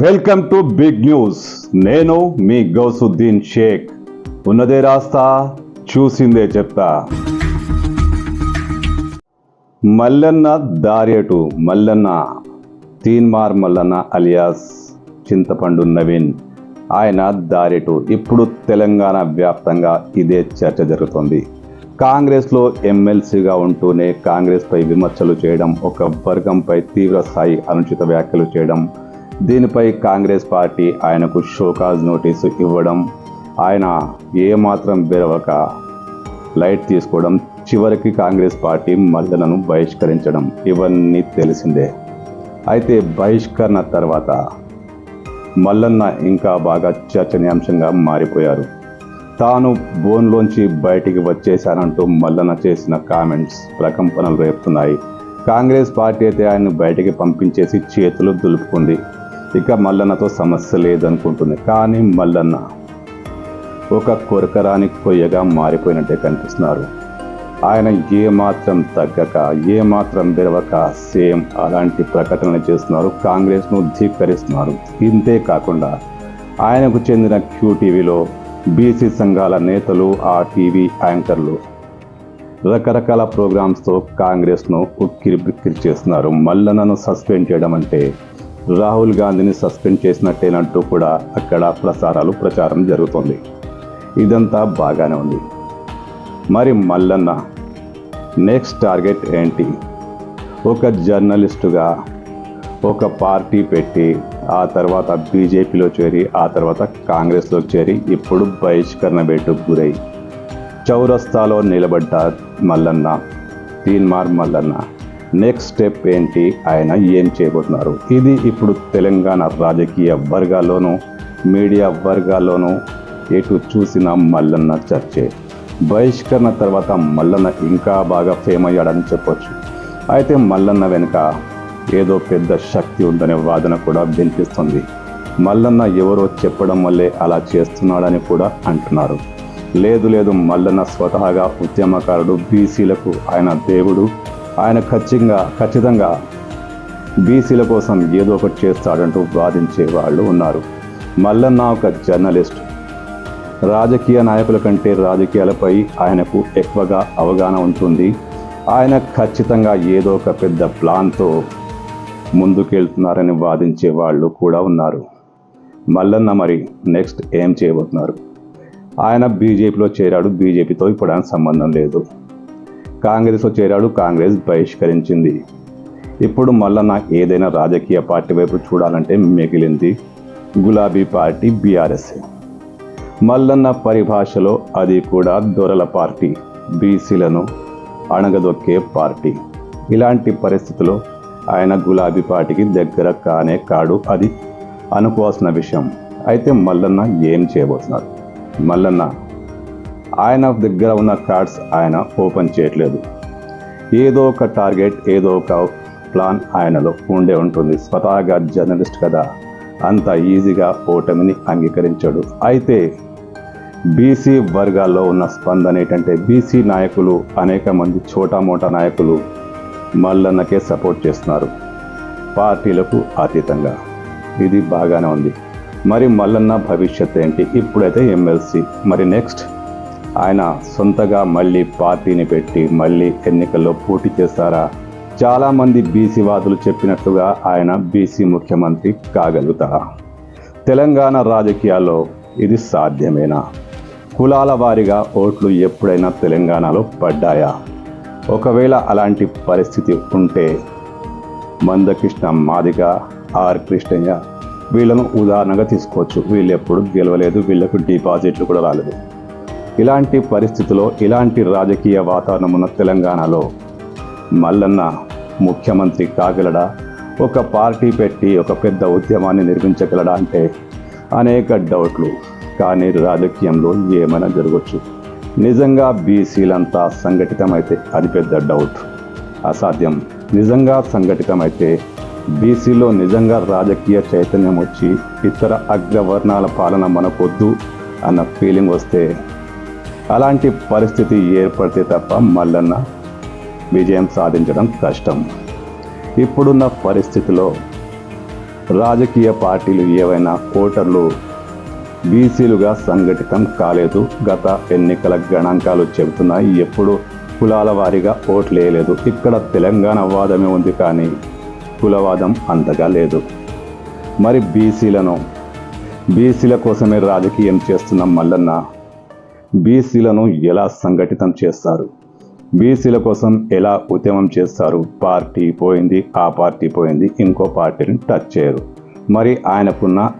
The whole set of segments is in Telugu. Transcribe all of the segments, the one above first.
Welcome to big news. నేను మీ గౌసుద్దీన్ షేక్. ఉన్నదే రాస్తా చూసిందే చెప్తా. మల్లన్న దారేటు మల్లన్న. తీన్మార్ మల్లన్న అలియాస్ చింతపండు నవీన్. ఆయన దారేటు ఇప్పుడు తెలంగాణ వ్యాప్తంగా ఇదే చర్చ జరుగుతోంది. కాంగ్రెస్లో ఎమ్మెల్సీగా ఉంటూనే కాంగ్రెస్పై విమర్శలు చేయడం ఒక వర్గంపై తీవ్ర స్థాయి అనుచిత వ్యాఖ్యలు చేయడం దీనిపై కాంగ్రెస్ పార్టీ ఆయనకు షోకాజ్ నోటీసు ఇవ్వడం ఆయన ఏమాత్రం బెరవక లైట్ తీసుకోవడం చివరికి కాంగ్రెస్ పార్టీ మహిళలను బహిష్కరించడం ఇవన్నీ తెలిసిందే. అయితే బహిష్కరణ తర్వాత మల్లన్న ఇంకా బాగా చర్చనీయాంశంగా మారిపోయారు. తాను బోన్లోంచి బయటికి వచ్చేశానంటూ మల్లన్న చేసిన కామెంట్స్ ప్రకంపనలు రేపుతున్నాయి. కాంగ్రెస్ పార్టీ అయితే ఆయన్ని బయటికి పంపించేసి చేతులు దులుపుకుంది. ఇక మల్లన్నతో సమస్య లేదనుకుంటుంది. కానీ మల్లన్న ఒక కొరకరాని కొయ్యగా మారిపోయినట్టే కనిపిస్తున్నారు. ఆయన ఏమాత్రం తగ్గక ఏమాత్రం విరవక సేమ్ అలాంటి ప్రకటనలు చేస్తున్నారు. కాంగ్రెస్ను ధీకరిస్తున్నారు ఇంతే కాకుండా ఆయనకు చెందిన క్యూటీవీలో బీసీ సంఘాల నేతలు ఆ టీవీ యాంకర్లు రకరకాల ప్రోగ్రామ్స్తో కాంగ్రెస్ను ఉక్కిరి బిక్కిరి చేస్తున్నారు. మల్లన్నను సస్పెండ్ చేయడం అంటే రాహుల్ గాంధీని సస్పెండ్ చేసినట్టేనంటూ కూడా అక్కడ ప్రసారాలు ప్రచారం జరుగుతుంది. ఇదంతా బాగానే ఉంది. మరి మల్లన్న నెక్స్ట్ టార్గెట్ ఏంటి? ఒక జర్నలిస్టుగా ఒక పార్టీ పెట్టి ఆ తర్వాత బీజేపీలో చేరి ఆ తర్వాత కాంగ్రెస్లో చేరి ఇప్పుడు బహిష్కరణ వేటుకు గురై చౌరస్తాలో నిలబడ్డ మల్లన్న తీన్మార్ మల్లన్న. నెక్స్ట్ స్టెప్ ఏంటి? ఆయన ఏం చేయబోతున్నారు? ఇది ఇప్పుడు తెలంగాణ రాజకీయ వర్గాల్లోనూ మీడియా వర్గాల్లోనూ ఎటు చూసిన మల్లన్న చర్చే. బహిష్కరణ తర్వాత మల్లన్న ఇంకా బాగా ఫేమ్ అయ్యాడని చెప్పొచ్చు. అయితే మల్లన్న వెనుక ఏదో పెద్ద శక్తి ఉందనే వాదన కూడా వినిపిస్తుంది. మల్లన్న ఎవరో చెప్పడం వల్లే అలా చేస్తున్నాడని కూడా అంటున్నారు. లేదు లేదు మల్లన్న స్వతహాగా ఉద్యమకారుడు బీసీలకు ఆయన దేవుడు ఆయన ఖచ్చితంగా ఖచ్చితంగా బీసీల కోసం ఏదో ఒకటి చేస్తాడంటూ వాదించే వాళ్ళు ఉన్నారు. మల్లన్న ఒక జర్నలిస్ట్. రాజకీయ నాయకుల కంటే రాజకీయాలపై ఆయనకు ఎక్కువగా అవగాహన ఉంటుంది. ఆయన ఖచ్చితంగా ఏదో ఒక పెద్ద ప్లాన్తో ముందుకెళ్తున్నారని వాదించే వాళ్ళు కూడా ఉన్నారు. మల్లన్న మరి నెక్స్ట్ ఏం చేయబోతున్నారు? ఆయన బీజేపీలో చేరాడు. బీజేపీతో ఇప్పుడు ఆయన సంబంధం లేదు. కాంగ్రెస్లో చేరాడు కాంగ్రెస్ బహిష్కరించింది. ఇప్పుడు మల్లన్న ఏదైనా రాజకీయ పార్టీ వైపు చూడాలంటే మిగిలింది గులాబీ పార్టీ బీఆర్ఎస్. మల్లన్న పరిభాషలో అది కూడా దొరల పార్టీ బీసీలను అణగదొక్కే పార్టీ. ఇలాంటి పరిస్థితుల్లో ఆయన గులాబీ పార్టీకి దగ్గర కానే కాడు అది అనుకోవాల్సిన విషయం. అయితే మల్లన్న ఏం చేయబోతున్నారు? మల్లన్న ఆయన దగ్గర ఉన్న కార్డ్స్ ఆయన ఓపెన్ చేయట్లేదు. ఏదో ఒక టార్గెట్ ఏదో ఒక ప్లాన్ ఆయనలో ఉండే ఉంటుంది. స్వతహాగా జర్నలిస్ట్ కదా అంత ఈజీగా ఓటమిని అంగీకరించాడు. అయితే బీసీ వర్గాల్లో ఉన్న స్పందన ఏంటంటే బీసీ నాయకులు అనేక మంది చోటా మోటా నాయకులు మల్లన్నకే సపోర్ట్ చేస్తున్నారు. పార్టీలకు అతీతంగా. ఇది బాగానే ఉంది. మరి మల్లన్న భవిష్యత్ ఏంటి? ఇప్పుడైతే ఎమ్మెల్సీ. మరి నెక్స్ట్ ఆయన సొంతగా మళ్ళీ పార్టీని పెట్టి మళ్ళీ ఎన్నికల్లో పోటీ చేస్తారా? చాలామంది బీసీ వాదులు చెప్పినట్లుగా ఆయన బీసీ ముఖ్యమంత్రి కాగలుగుతారా? తెలంగాణ రాజకీయాల్లో ఇది సాధ్యమేనా? కులాల వారీగా ఓట్లు ఎప్పుడైనా తెలంగాణలో పడ్డాయా? ఒకవేళ అలాంటి పరిస్థితి ఉంటే మందకృష్ణ మాదిగ ఆర్ కృష్ణయ్య వీళ్ళను ఉదాహరణగా తీసుకోవచ్చు. వీళ్ళు ఎప్పుడు గెలవలేదు వీళ్ళకు డిపాజిట్లు కూడా రాలేదు. ఇలాంటి పరిస్థితిలో ఇలాంటి రాజకీయ వాతావరణం ఉన్న తెలంగాణలో మల్లన్న ముఖ్యమంత్రి కాగలడా? ఒక పార్టీ పెట్టి ఒక పెద్ద ఉద్యమాన్ని నిర్మించగలడా అంటే అనేక డౌట్లు. కానీ రాజకీయంలో ఏమైనా జరగవచ్చు నిజంగా బీసీలంతా సంఘటితమైతే అది పెద్ద డౌట్. అసాధ్యం. నిజంగా సంఘటితమైతే బీసీలో నిజంగా రాజకీయ చైతన్యం వచ్చి ఇతర అగ్రవర్ణాల పాలన మనకొద్దు అన్న ఫీలింగ్ వస్తే అలాంటి పరిస్థితి ఏర్పడితే తప్ప మల్లన్న విజయం సాధించడం కష్టం. ఇప్పుడున్న పరిస్థితిలో రాజకీయ పార్టీలు ఏవైనా ఓటర్లు బీసీలుగా సంఘటితం కాలేదు. గత ఎన్నికల గణాంకాలు చెబుతున్నాయి. ఎప్పుడు కులాల వారీగా ఓట్లేయలేదు ఇక్కడ తెలంగాణ వాదమే ఉంది కానీ కులవాదం అంతగా లేదు. మరి బీసీలను బీసీల కోసమే రాజకీయం చేస్తున్న మల్లన్న బీసీలను ఎలా సంఘటితం చేస్తారు? బీసీల కోసం ఎలా ఉద్యమం చేస్తారు? పార్టీ పోయింది ఆ పార్టీ పోయింది ఇంకో పార్టీని టచ్ చేయరు. మరి ఆయనకున్న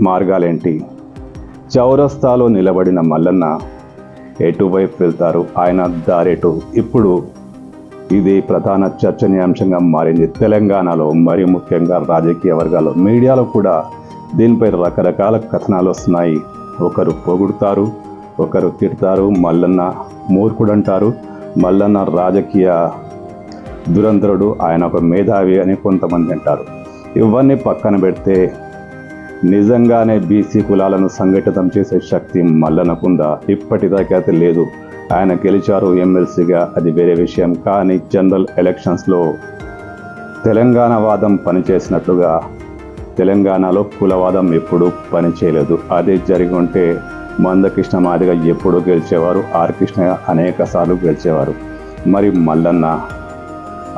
మార్గాలేంటి? చౌరస్తాలో నిలబడిన మల్లన్న ఎటువైపు వెళ్తారు? ఆయన దారెటు. ఇప్పుడు ఇది ప్రధాన చర్చనీయాంశంగా మారింది. తెలంగాణలో మరి ముఖ్యంగా రాజకీయ వర్గాల్లో మీడియాలో కూడా దీనిపై రకరకాల కథనాలు వస్తున్నాయి. ఒకరు పొగుడుతారు ఒకరు తిడతారు మల్లన్న మూర్ఖుడు అంటారు మల్లన్న రాజకీయ దురంధరుడు ఆయన ఒక మేధావి అని కొంతమంది అంటారు. ఇవన్నీ పక్కన పెడితే నిజంగానే బీసీ కులాలను సంఘటితం చేసే శక్తి మల్లనకుందా ఇప్పటిదాకైతే లేదు. ఆయన గెలిచారు ఎమ్మెల్సీగా అది వేరే విషయం. కానీ జనరల్ ఎలక్షన్స్లో తెలంగాణ వాదం పనిచేసినట్లుగా తెలంగాణలో కులవాదం ఎప్పుడూ పనిచేయలేదు. అదే జరిగి ఉంటే మందకృష్ణ మాదిగా ఎప్పుడూ గెలిచేవారు ఆర్ కృష్ణ అనేక సార్లు గెలిచేవారు. మరి మల్లన్న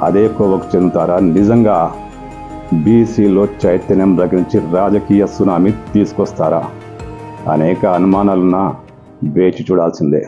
అదే కోవకు చెందుతారా? నిజంగా బీసీలో చైతన్యం రగిలించి రాజకీయ సునామీ తీసుకొస్తారా? అనేక అనుమానాలున్నా వేచి చూడాల్సిందే.